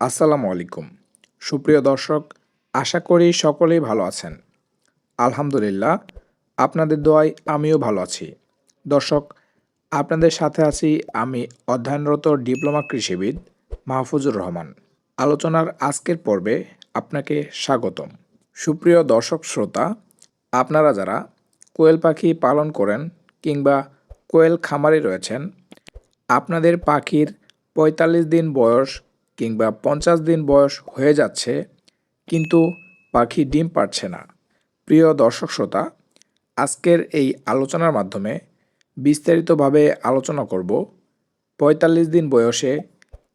আসসালামু আলাইকুম। সুপ্রিয় দর্শক, আশা করি সকলেই ভালো আছেন। আলহামদুলিল্লাহ, আপনাদের দোয়ায় আমিও ভালো আছি। দর্শক, আপনাদের সাথে আছি আমি অধ্যয়নরত ডিপ্লোমা কৃষিবিদ মাহফুজুর রহমান। আলোচনার আজকের পর্বে আপনাকে স্বাগতম। সুপ্রিয় দর্শক শ্রোতা, আপনারা যারা কোয়েল পাখি পালন করেন কিংবা কোয়েল খামারে রয়েছেন, আপনাদের পাখির পঁয়তাল্লিশ দিন বয়স কিংবা পঞ্চাশ দিন বয়স হয়ে যাচ্ছে, কিন্তু পাখি ডিম পারছে না। প্রিয় দর্শক শ্রোতা, আজকের এই আলোচনার মাধ্যমে বিস্তারিতভাবে আলোচনা করব পঁয়তাল্লিশ দিন বয়সে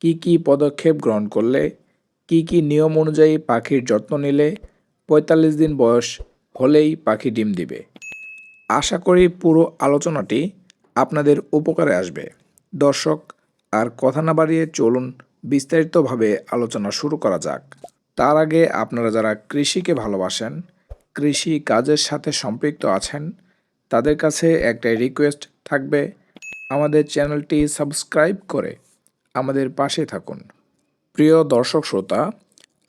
কি কি পদক্ষেপ গ্রহণ করলে, কি কি নিয়ম অনুযায়ী পাখির যত্ন নিলে পঁয়তাল্লিশ দিন বয়স হলেই পাখি ডিম দিবে। আশা করি পুরো আলোচনাটি আপনাদের উপকারে আসবে। দর্শক, আর কথা না বাড়িয়ে চলুন বিস্তারিতভাবে আলোচনা শুরু করা যাক। তার আগে আপনারা যারা কৃষিকে ভালোবাসেন, কৃষি কাজের সাথে সম্পৃক্ত আছেন, তাদের কাছে একটাই রিকোয়েস্ট থাকবে, আমাদের চ্যানেলটি সাবস্ক্রাইব করে আমাদের পাশে থাকুন। প্রিয় দর্শক শ্রোতা,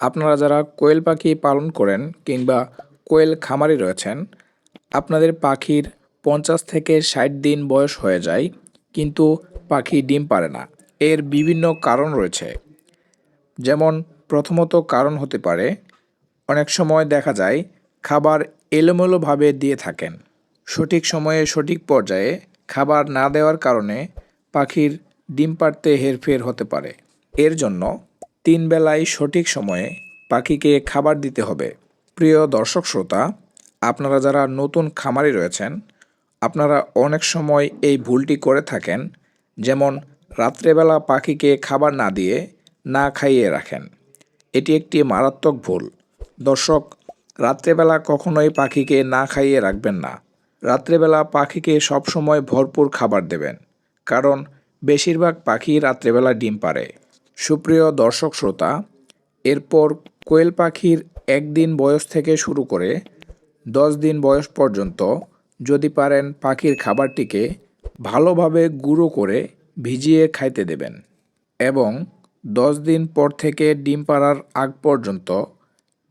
আপনারা যারা কোয়েল পাখি পালন করেন কিংবা কোয়েল খামারি রয়েছেন, আপনাদের পাখির পঞ্চাশ থেকে ষাট দিন বয়স হয়ে যায়, কিন্তু পাখি ডিম পারে না। এর বিভিন্ন কারণ রয়েছে। যেমন, প্রথমত কারণ হতে পারে, অনেক সময় দেখা যায় খাবার এলোমেলোভাবে দিয়ে থাকেন। সঠিক সময়ে সঠিক পর্যায়ে খাবার না দেওয়ার কারণে পাখির ডিম পাড়তে হেরফের হতে পারে। এর জন্য তিন বেলায় সঠিক সময়ে পাখিকে খাবার দিতে হবে। প্রিয় দর্শক শ্রোতা, আপনারা যারা নতুন খামারি রয়েছেন, আপনারা অনেক সময় এই ভুলটি করে থাকেন, যেমন রাত্রেবেলা পাখিকে খাবার না দিয়ে না খাইয়ে রাখেন। এটি একটি মারাত্মক ভুল। দর্শক, রাত্রেবেলা কখনোই পাখিকে না খাইয়ে রাখবেন না। রাত্রেবেলা পাখিকে সবসময় ভরপুর খাবার দেবেন, কারণ বেশিরভাগ পাখি রাত্রেবেলা ডিম পারে সুপ্রিয় দর্শক শ্রোতা, এরপর কোয়েল পাখির একদিন বয়স থেকে শুরু করে দশ দিন বয়স পর্যন্ত যদি পারেন পাখির খাবারটিকে ভালোভাবে গুঁড়ো করে ভিজিয়ে খাইতে দেবেন এবং দশ দিন পর থেকে ডিম পাড়ার আগ পর্যন্ত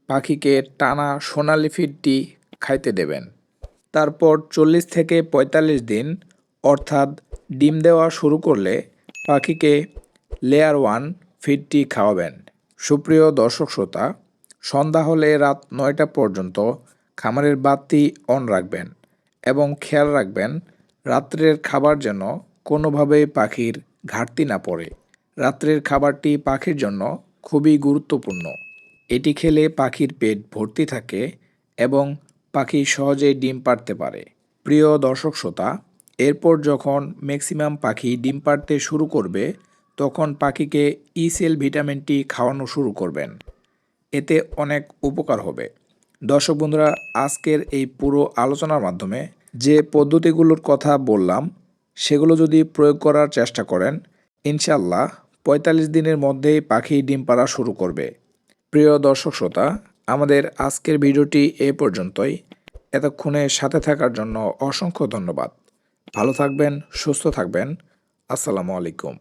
পাখিকে টানা সোনালি ফিডটি খাইতে দেবেন। তারপর চল্লিশ থেকে পঁয়তাল্লিশ দিন, অর্থাৎ ডিম দেওয়া শুরু করলে পাখিকে লেয়ার ওয়ান ফিডটি খাওয়াবেন। সুপ্রিয় দর্শক শ্রোতা, সন্ধ্যা হলে রাত নয়টা পর্যন্ত খামারের বাতি অন রাখবেন এবং খেয়াল রাখবেন, রাত্রের খাবার যেন কোনোভাবেই পাখির ঘাটতি না পড়ে। রাত্রের খাবারটি পাখির জন্য খুবই গুরুত্বপূর্ণ। এটি খেলে পাখির পেট ভর্তি থাকে এবং পাখি সহজেই ডিম পাড়তে পারে। প্রিয় দর্শক শ্রোতা, এরপর যখন ম্যাক্সিমাম পাখি ডিম পাড়তে শুরু করবে, তখন পাখিকে ইসেল ভিটামিনটি খাওয়ানো শুরু করবেন। এতে অনেক উপকার হবে। দর্শক বন্ধুরা, আজকের এই পুরো আলোচনার মাধ্যমে যে পদ্ধতিগুলোর কথা বললাম সেগুলো যদি প্রয়োগ করার চেষ্টা করেন ইনশাল্লাহ পঁয়তাল্লিশ দিনের মধ্যেই পাখি ডিম পাড়া শুরু করবে। প্রিয় দর্শক শ্রোতা, আমাদের আজকের ভিডিওটি এ পর্যন্তই। এতক্ষণে সাথে থাকার জন্য অসংখ্য ধন্যবাদ। ভালো থাকবেন, সুস্থ থাকবেন। আসসালামু আলাইকুম।